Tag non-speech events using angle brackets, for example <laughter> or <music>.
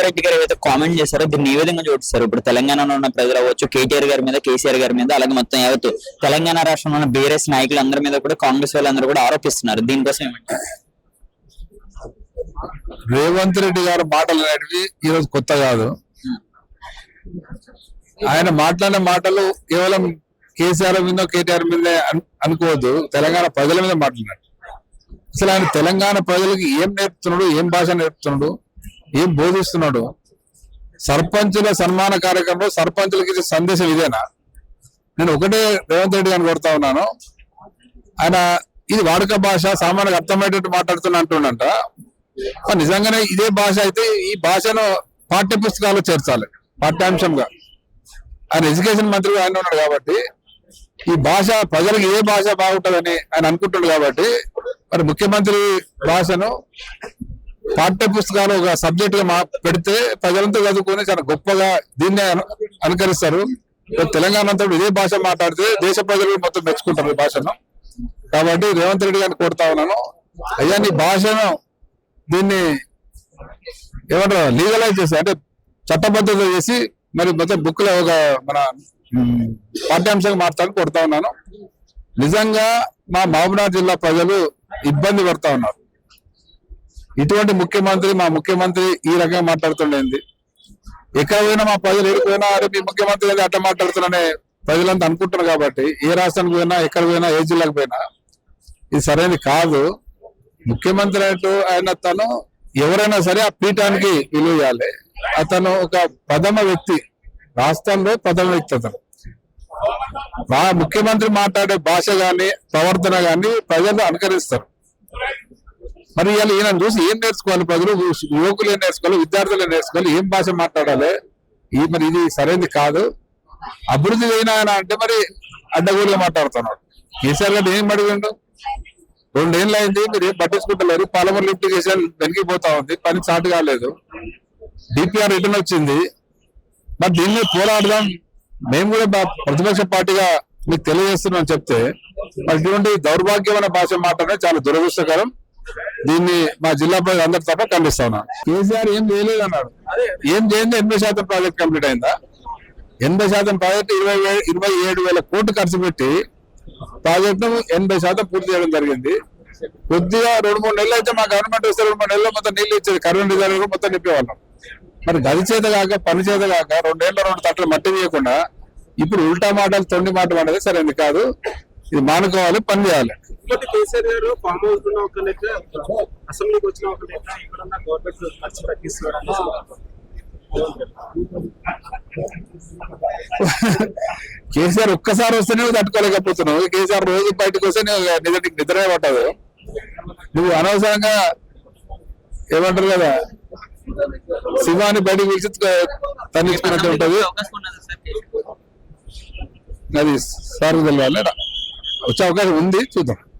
రేవంత్ రెడ్డి గారు ఏదైతే కామెంట్ చేశారో దీన్ని ఏ విధంగా చూపిస్తారు. ఇప్పుడు తెలంగాణలో ఉన్న ప్రజలు అవ్వచ్చు కేటీఆర్ గారి మీద కేసీఆర్ గారి మీద అలాగే మొత్తం యావత్తు తెలంగాణ రాష్ట్రంలో ఉన్న బీఆర్ఎస్ నాయకులు అందరి మీద కూడా కాంగ్రెస్ వాళ్ళందరూ కూడా ఆరోపిస్తున్నారు. దీనికోసం ఏమంటారు? రేవంత్ రెడ్డి గారు మాటలు అనేటివి ఈరోజు కొత్త కాదు. ఆయన మాట్లాడిన మాటలు కేవలం కేసీఆర్ మీద కేటీఆర్ మీద అనుకోవద్దు. తెలంగాణ ప్రజల మీద మాట్లాడినాడు అసలు ఆయన తెలంగాణ ప్రజలకు ఏం నేర్పుతున్నాడు ఏం భాష నేర్పుతున్నాడు? ఏం బోధిస్తున్నాడు? సర్పంచుల సన్మాన కార్యక్రమంలో సర్పంచులకి ఇచ్చే సందేశం ఇదేనా? నేను ఒకటే రేవంత్ రెడ్డి గారిని కొడతా ఉన్నాను. ఆయన ఇది వాడుక భాష సామాన్యంగా అర్థమయ్యేటట్టు మాట్లాడుతున్నా అంటుండంట. నిజంగానే ఇదే భాష అయితే ఈ భాషను పాఠ్య పుస్తకాల్లో చేర్చాలి పాఠ్యాంశంగా. ఆయన ఎడ్యుకేషన్ మంత్రి ఆయన ఉన్నాడు కాబట్టి ఈ భాష ప్రజలకు ఏ భాష బాగుంటుందని ఆయన అనుకుంటున్నాడు కాబట్టి మరి ముఖ్యమంత్రి భాషను పాఠ్య పుస్తకాలు ఒక సబ్జెక్ట్గా మా- పెడితే ప్రజలంతా చదువుకొని చాలా గొప్పగా దీన్నే అనుకరిస్తారు. తెలంగాణ అంతా ఇదే భాష మాట్లాడితే దేశ ప్రజలు మొత్తం మెచ్చుకుంటారు ఈ భాషను. కాబట్టి రేవంత్ రెడ్డి గారిని కోరుతా ఉన్నాను. అయ్యా నీ భాషను దీన్ని ఏమంటారు లీగలైజ్ చేసి అంటే చట్టబద్ధత చేసి మరి మొత్తం బుక్లో ఒక మన పాఠ్యాంశంగా మార్చాలని కొడతా ఉన్నాను. నిజంగా మా మహబూబ్నగర్ జిల్లా ప్రజలు ఇబ్బంది పడతా ఉన్నారు. ఇటువంటి ముఖ్యమంత్రి మా ముఖ్యమంత్రి ఈ రకంగా మాట్లాడుతుండేది. ఎక్కడ పోయినా మా ప్రజలు ఎడిపోయినా అరే మీ ముఖ్యమంత్రి ఏదో అట్లా మాట్లాడుతున్నానే ప్రజలంతా అనుకుంటున్నారు కాబట్టి ఏ రాష్ట్రానికి పోయినా ఎక్కడ పోయినా ఏ జిల్లాకు పోయినా. ఇది సరైనది కాదు. ముఖ్యమంత్రి అంటూ ఆయన తను ఎవరైనా సరే ఆ పీఠానికి విలువ ఇవ్వాలి. అతను ఒక ప్రథమ వ్యక్తి. రాష్ట్రంలో ప్రథమ వ్యక్తి అతను. మా ముఖ్యమంత్రి మాట్లాడే భాష కానీ ప్రవర్తన కానీ ప్రజలు అనుకరిస్తారు. మరి ఇవాళ ఈయన చూసి ఏం నేర్చుకోవాలి? ప్రజలు యువకులు ఏం నేర్చుకోవాలి? విద్యార్థులు ఏం నేర్చుకోవాలి? ఏం భాష మాట్లాడాలి? ఈ మరి ఇది సరైనది కాదు. అభివృద్ధి అయినా అంటే మరి అడ్డగోలుగా మాట్లాడుతున్నాడు. కేసీఆర్ గారు ఏం అడిగిండు? రెండేళ్ళు అయింది మీరు ఏం పట్టించుకుంటలేరు. పాలమూరు లిఫ్ట్ చేసారు వెనక్కిపోతా ఉంది. పని చాటు కాలేదు. డిపిఆర్ రిటర్న్ వచ్చింది. మరి దీన్ని పోరాడదాం. మేము కూడా ప్రతిపక్ష పార్టీగా మీకు తెలియజేస్తున్నాం చెప్తే మరి ఇటువంటి దౌర్భాగ్యమైన భాష మాట్లాడడం చాలా దురదృష్టకరం. దీన్ని మా జిల్లా ప్రజలు అందరి తప్ప ఖండిస్తా ఉన్నాం. కేసీఆర్ ఏం చేయలేదు అన్నాడు ఏం చేయండి ఎనభై శాతం ప్రాజెక్ట్ కంప్లీట్ అయిందా? ఎనభై శాతం ప్రాజెక్ట్ ఇరవై ఇరవై ఏడు వేల కోట్లు ఖర్చు పెట్టి ప్రాజెక్ట్ ఎనభై శాతం పూర్తి చేయడం జరిగింది. కొద్దిగా రెండు మూడు నెలలు అయితే మా గవర్నమెంట్ వస్తే రెండు మూడు నెలలు మొత్తం నీళ్ళు ఇచ్చేది కరెంట్ రిజర్వ్ మొత్తం నింపేవాళ్ళం. మరి గది చేత కాక పని చేత కాక రెండేళ్ళ రెండు తట్టలు మట్టి తీయకుండా ఇప్పుడు ఉల్టా మాటలు తొండి మాటలు అనేది సరైనది కాదు. ఇది మానుకోవాలి పని చేయాలి. కేసీఆర్ గారు ఫామ్ హౌస్ ఉన్న ఒక లెక్క అసెంబ్లీకి వచ్చిన ఒక లెక్క ఇక్కడున్న గవర్నమెంట్ ఖర్చు తగ్గిస్తున్నాడు <laughs> కేసీఆర్ ఒక్కసారి వస్తేనే నువ్వు తట్టుకోలేకపోతున్నావు. కేసీఆర్ రోజు బయటకు వస్తే నువ్వు నీకు నిద్రే పట్టదు. నువ్వు అనవసరంగా ఏమంటారు కదా శివాని బయటకు పిలిచి తన్నించుకున్నట్టు ఉంటది. అది సార్ తెలియాలి వచ్చే అవకాశం ఉంది చూద్దాం.